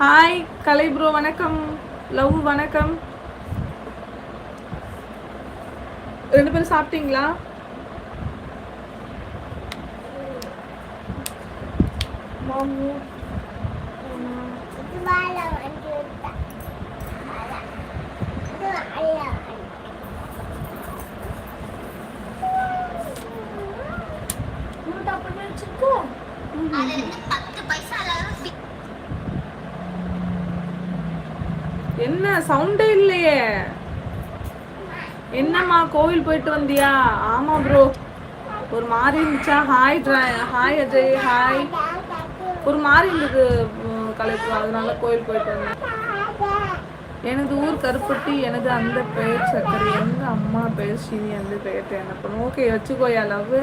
Hi Kalai bro வணக்கம். Love வணக்கம். ரெண்டு பேரும் சாப்பிட்டீங்களா? என்ன சவுண்டே இல்லையே. என்னம்மா கோவில் போயிட்டு வந்தியா? ஆமா ப்ரோ ஒரு மாதிரி இருந்துச்சா? ஹாய் ஹாய் அஜய் ஹாய் ஒரு மாதிரி இருந்தது உம், கலைப்பு அதனால கோவில் போயிட்டு வந்தேன். எனது ஊர் கருப்பட்டி எனது அந்த பெயர் சக்கரை எங்க அம்மா பெயர் ஸ்ரீனி அந்த பெயர் தேனப்பன் ஓகே வச்சுக்கோயா லவ்.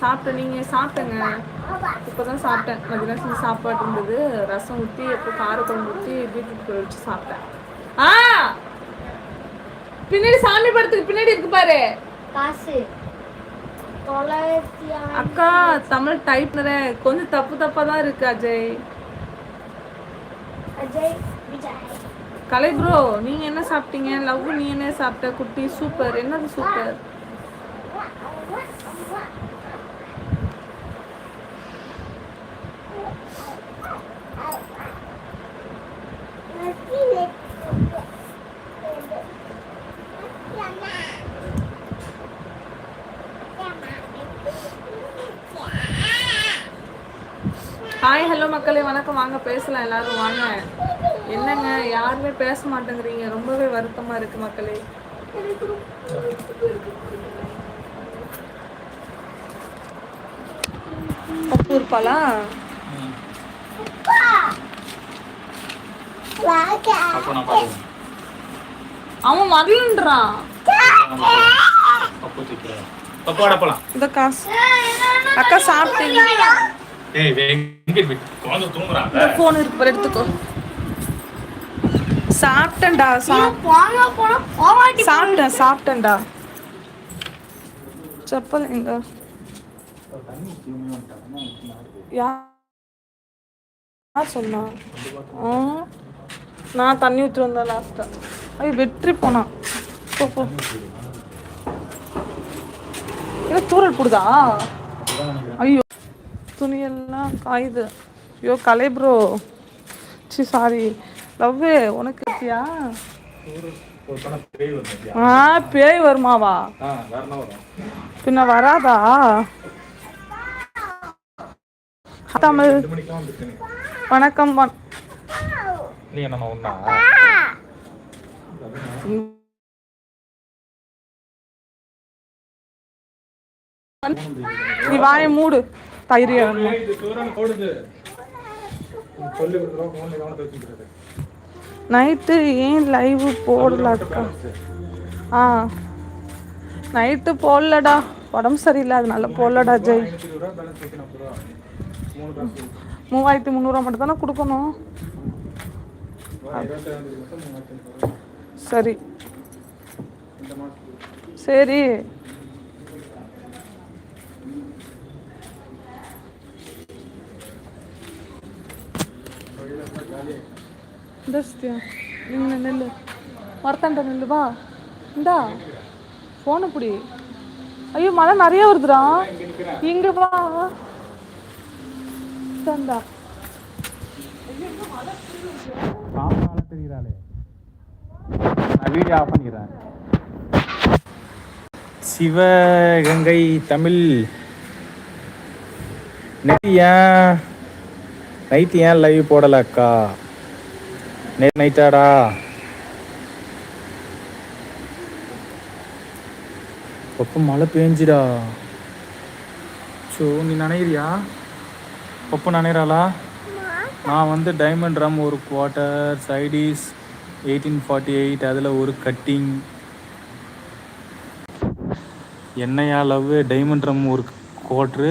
சாப்பிட்டேன். நீங்க சாப்பிட்டேங்க. இப்போதான் சாப்பிட்டேன். மதியம் செஞ்சு சாப்பாடு இருந்தது. ரசம் ஊற்றி அப்புறம் காரக்குழம்பு ஊற்றி பீட்ரூட் வச்சு சாப்பிட்டேன். ஆ! பின்னாடி சாமி படத்துக்கு பின்னாடி இருக்கு பாரு. காசு. அக்கா தமிழ் டைப் கொஞ்சம் தப்பு தப்பா தான் இருக்கு அஜய். அஜய் கலை ப்ரோ நீங்க என்ன சாப்பிட்டீங்க? லவ் நீ என்ன சாப்பிட்ட? குட்டி சூப்பர் என்னது சூப்பர் ஹாய் ஹலோ மக்களே வணக்கம் வாங்க பேசலாம் எல்லாரும் வாங்க என்னங்க யாருமே பேச மாட்டேங்கிறீங்க ரொம்பவே வருத்தமா இருக்கு மக்களே பப்பு இருப்பாளா அவன் வரலன்றான் காசு அக்கா சாப்பிட்டீங்க போன் இருக்கு. பாரு, எடுத்துக்கோ. சாப்பிட்டேன்டா சாப்பிட்டேன் சாப்பிட்டேன்டா. செப்பல் எங்க? யா- யார் சொன்னா? நான் தண்ணி ஊற்றி வந்தேன் லாஸ்ட்டா ஐயோ வெற்றி போனான் போ போ. தூரல் போடுதா? ஐயோ. துணியெல்லாம் காயுது. ஐயோ கலை ப்ரோ சி சாரி லவ் உனக்கு இருக்கியா? ஆ பேய் வருமாவா? பின்ன வராதா? தமிழ். வணக்கம் நீ வாயை மூடு. தயிர் நைட்டு ஏன் லைவ் போடலக்கா? ஆ. நைட்டு போடலடா. உடம்பு சரியில்லை அதனால போடலடா ஜெய். மூவாயிரத்தி முந்நூறுவா மட்டும் தானே கொடுக்கணும் சரி. சரி. இந்தஸ்தியா நின்று நெல்லு மரத்தாண்ட நெல்லு வா இந்தா ஃபோனை பிடி ஐயோ மழை நிறைய வருதுடா இங்க வா இந்தா பாப்பால தெரியுறாளே நான் வீடியோ ஆஃப் பண்ணிடுறேன் சிவகங்கை தமிழ் நைட்டு நைட்டு ஏன் லைவ் போடலை அக்கா நேற்று நைட்டாடா பப்பு மழை பேஞ்சிடா? ஸோ நீ நினைக்கிறியா பப்பு நினைறாளா நான் வந்து டைமண்ட் ரம் ஒரு quarter side dish eighteen forty eight அதில் ஒரு கட்டிங் என்னையா லவ் டைமண்ட் ரம் ஒரு குவார்ட்ரு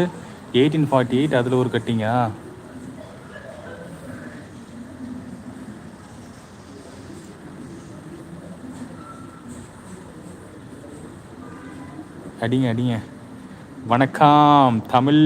எயிட்டீன் ஃபார்ட்டி எயிட் அதில் ஒரு கட்டிங்கா அடிங்க அடிங்க. வணக்கம் தமிழ்.